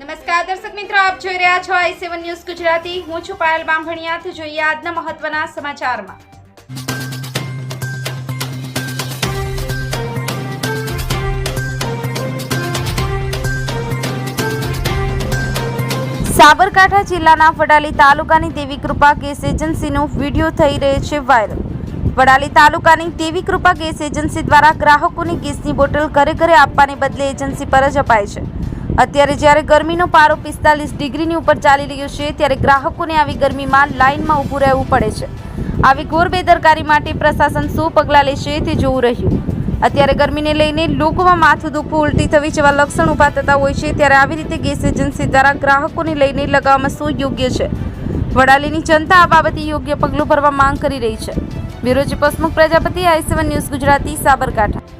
નમસ્કાર, દર્શક મિત્રો, આપ જોઈ રહ્યા છો આઈ સેવન ન્યૂઝ ગુજરાતી. હું છું પાયલ બામભણિયા તો જોઈએ આજના મહત્વના સમાચારમાં. સાબરકાંઠા જિલ્લાના વડાલી તાલુકાની દેવી કૃપા ગેસ એજન્સીનો વીડિયો થઈ રહ્યો છે વાયરલ. વડાલી તાલુકાની દેવી કૃપા ગેસ એજન્સી દ્વારા ગ્રાહકોની ગેસની બોટલ ઘરે ઘરે આપવાને બદલે એજન્સી પર જ અપાય છે. અત્યારે જ્યારે ગરમીનો પારો પિસ્તાલીસ ડિગ્રીની ઉપર ચાલી રહ્યો છે, ત્યારે ગ્રાહકોને આવી ગરમીમાં લાઇનમાં ઊભું રહેવું પડે છે. આવી ઘોર બેદરકારી માટે પ્રશાસન શું પગલાં લેશે તે જોવું રહ્યું. અત્યારે ગરમીને લઈને લોકોમાં માથું દુખવું, ઉલટી થવી જેવા લક્ષણ ઊભા થતા હોય છે, ત્યારે આવી રીતે ગેસ એજન્સી દ્વારા ગ્રાહકોને લઈને લગાવવામાં શું યોગ્ય છે? વડાલીની જનતા આ બાબતે યોગ્ય પગલું ભરવા માંગ કરી રહી છે. Bureau chief Prajapati, I news Gujarati, Sabarkantha.